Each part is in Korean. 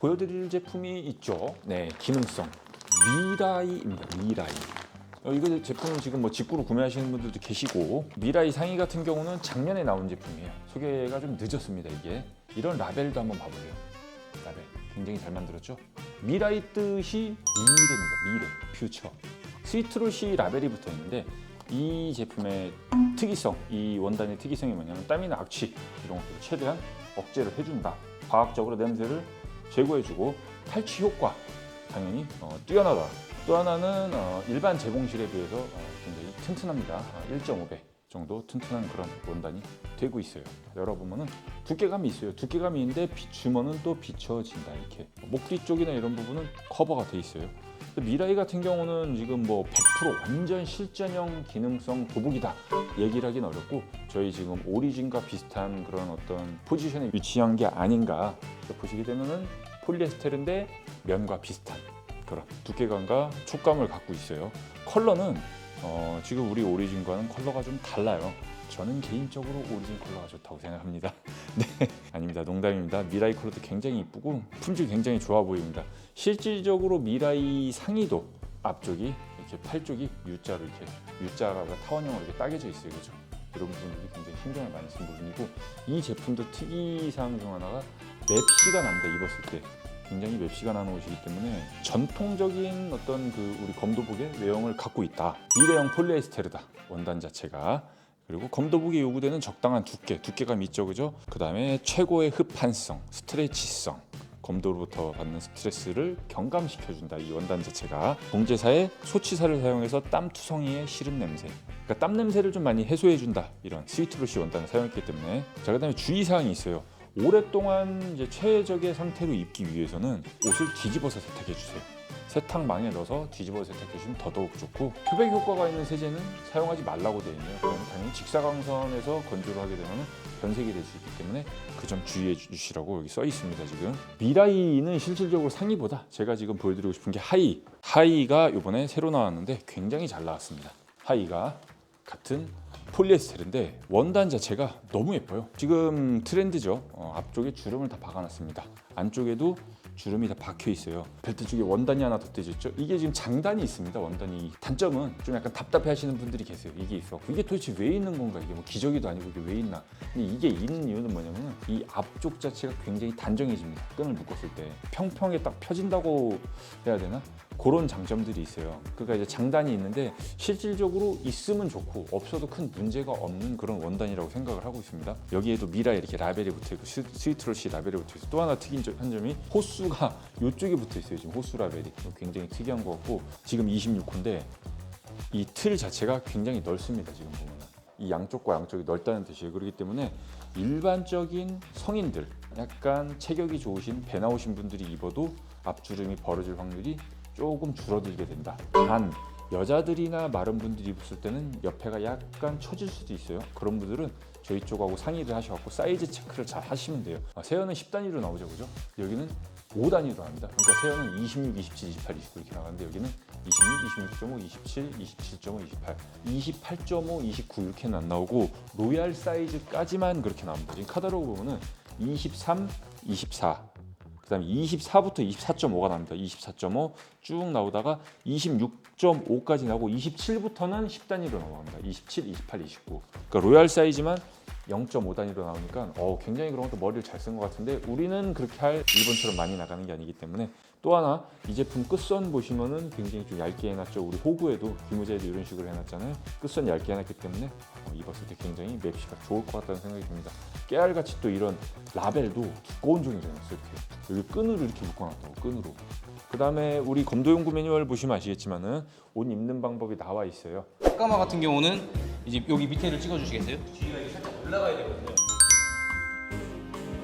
보여드릴 제품이 있죠. 네, 기능성 미라이입니다. 미라이. 어, 이거 제품은 지금 뭐 직구로 구매하시는 분들도 계시고 미라이 상의 같은 경우는 작년에 나온 제품이에요. 소개가 좀 늦었습니다. 이게 이런 라벨도 한번 봐볼래요. 라벨 굉장히 잘 만들었죠. 미라이 뜻이 미래입니다. 미래, 퓨처. 스위트롯이 라벨이 붙어 있는데 이 제품의 특이성, 이 원단의 특이성이 뭐냐면 땀이나 악취 이런 것들을 최대한 억제를 해준다. 과학적으로 냄새를 제거해주고 탈취 효과 당연히 어, 뛰어나다. 또 하나는 어, 일반 제공실에 비해서 어, 굉장히 튼튼합니다. 아, 1.5배 정도 튼튼한 그런 원단이 되고 있어요. 열어보면은 두께감이 있어요. 두께감이 있는데 비- 주머는 또 비춰진다 이렇게. 목 뒤쪽이나 이런 부분은 커버가 돼 있어요. 미라이 같은 경우는 지금 뭐 100% 완전 실전형 기능성 도복이다 얘기를 하긴 어렵고 저희 지금 오리진과 비슷한 그런 어떤 포지션에 위치한 게 아닌가 보시게 되면은 폴리에스테르인데 면과 비슷한 그런 두께감과 촉감을 갖고 있어요. 컬러는 어, 지금 우리 오리진과는 컬러가 좀 달라요. 저는 개인적으로 오리진 컬러가 좋다고 생각합니다. 네, 아닙니다. 농담입니다. 미라이 컬러도 굉장히 이쁘고 품질 굉장히 좋아 보입니다. 실질적으로 미라이 상의도 앞쪽이 이렇게 팔 쪽이 U자로 이렇게 U자가 타원형으로 이렇게 따개져 있어요, 그죠? 이런 부분들이 굉장히 신경을 많이 쓴 부분이고 이 제품도 특이사항 중 하나가 맵시가 납니다 입었을 때 굉장히 맵시가 나는 옷이기 때문에 전통적인 어떤 그 우리 검도복의 외형을 갖고 있다 미래형 폴리에스테르다 원단 자체가 그리고 검도복에 요구되는 적당한 두께 두께감 있죠 그죠? 그 다음에 최고의 흡한성 스트레치성. 검도로부터 받는 스트레스를 경감시켜준다 이 원단 자체가. 봉제사에 소치사를 사용해서 땀 투성이의 시름 냄새. 그러니까 땀 냄새를 좀 많이 해소해준다 이런 스위트로시 원단을 사용했기 때문에. 자 그다음에 주의사항이 있어요. 오랫동안 이제 최적의 상태로 입기 위해서는 옷을 뒤집어서 세탁해 주세요 세탁망에 넣어서 뒤집어 세탁해 주시면 더더욱 좋고 표백 효과가 있는 세제는 사용하지 말라고 되어 있네요. 그러면 당연히 직사광선에서 건조를 하게 되면 변색이 될 수 있기 때문에 그 점 주의해 주시라고 여기 써 있습니다 지금. 미라이는 실질적으로 상의보다 제가 지금 보여드리고 싶은 게 하이. 하이가 이번에 새로 나왔는데 굉장히 잘 나왔습니다. 하이가 같은 폴리에스테르인데 원단 자체가 너무 예뻐요. 지금 트렌드죠. 어, 앞쪽에 주름을 다 박아놨습니다. 안쪽에도 주름이 다 박혀 있어요. 벨트 쪽에 원단이 하나 덧대져 있죠? 이게 지금 장단이 있습니다 원단이. 단점은 좀 약간 답답해 하시는 분들이 계세요. 이게 있어. 이게 도대체 왜 있는 건가? 이게 뭐 기저귀도 아니고 이게 왜 있나? 근데 이게 있는 이유는 뭐냐면 이 앞쪽 자체가 굉장히 단정해집니다. 끈을 묶었을 때. 평평에 딱 펴진다고 해야 되나 그런 장점들이 있어요. 그러니까 이제 장단이 있는데 실질적으로 있으면 좋고 없어도 큰 문제가 없는 그런 원단이라고 생각을 하고 있습니다. 여기에도 미라 이렇게 라벨이 붙어 있고 스- 스위트로시 라벨이 붙어 있어 또 하나 특이한 점이 호수가 이쪽에 붙어 있어요. 지금 호수 라벨이. 굉장히 특이한 것 같고 지금 26호인데 이 틀 자체가 굉장히 넓습니다 지금 보면 이 양쪽과 양쪽이 넓다는 뜻이에요. 그렇기 때문에 일반적인 성인들 약간 체격이 좋으신 배 나오신 분들이 입어도 앞주름이 벌어질 확률이 조금 줄어들게 된다. 단 여자들이나 마른 분들이 입었을 때는 옆에가 약간 처질 수도 있어요. 그런 분들은 저희 쪽하고 상의를 하셔갖고 사이즈 체크를 잘 하시면 돼요. 아, 세연은 10단위로 나오죠 그죠? 여기는 5단위로 합니다. 그러니까 세연은 26, 27, 28, 29 이렇게 나가는데 여기는 26, 26.5, 27, 27.5, 28, 28.5, 29 이렇게는 안 나오고 로얄 사이즈까지만 그렇게 나옵니다. 지금 카탈로그 보면은 23, 24, 그다음에 24부터 24.5가 나옵니다. 24.5 쭉 나오다가 26.5까지 나오고 27부터는 10단위로 넘어갑니다. 27, 28, 29. 그러니까 로얄 사이즈만 0.5단위로 나오니까 어, 굉장히 그런 것도 머리를 잘 쓴 것 같은데 우리는 그렇게 할 일본처럼 많이 나가는 게 아니기 때문에 또 하나 이 제품 끝선 보시면은 굉장히 좀 얇게 해놨죠. 우리 호구에도 비무제에도 이런 식으로 해놨잖아요. 끝선 얇게 해놨기 때문에 어, 입었을 때 굉장히 맵시가 좋을 것 같다는 생각이 듭니다. 깨알같이 또 이런 라벨도 두꺼운 종이로 해놨어요. 이렇게 여기 끈으로 이렇게 묶어놨다고 끈으로. 그 다음에 우리 검도용구 매뉴얼 보시면 아시겠지만은 옷 입는 방법이 나와 있어요. 까마 같은 경우는 이제 여기 밑에를 찍어주시겠어요? 뒤가 이게 살짝 올라가야 되거든요.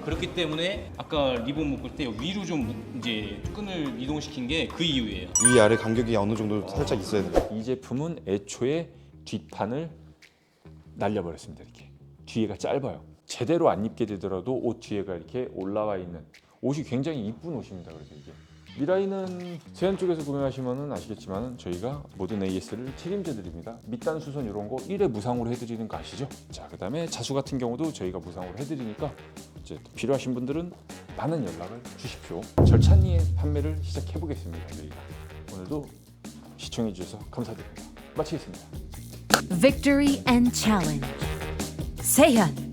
그렇기 때문에 아까 리본 묶을 때 위로 좀 묶- 이제 끈을 이동시킨 게 그 이유예요. 위 아래 간격이 어느 정도 살짝 있어야 돼요. 이 제품은 애초에 뒷판을 날려버렸습니다. 이렇게 뒤에가 짧아요. 제대로 안 입게 되더라도 옷 뒤에가 이렇게 올라와 있는 옷이 굉장히 이쁜 옷입니다. 그래서 이게 미라이는 세안 쪽에서 구매하시면은 아시겠지만 저희가 모든 AS를 책임져 드립니다. 밑단 수선 이런 거 1회 무상으로 해드리는 거 아시죠? 자 그 다음에 자수 같은 경우도 저희가 무상으로 해드리니까 이제 필요하신 분들은 많은 연락을 주십시오. 절찬리에 판매를 시작해 보겠습니다. 저희가 오늘도 시청해 주셔서 감사드립니다. 마치겠습니다. Victory and challenge. Seihan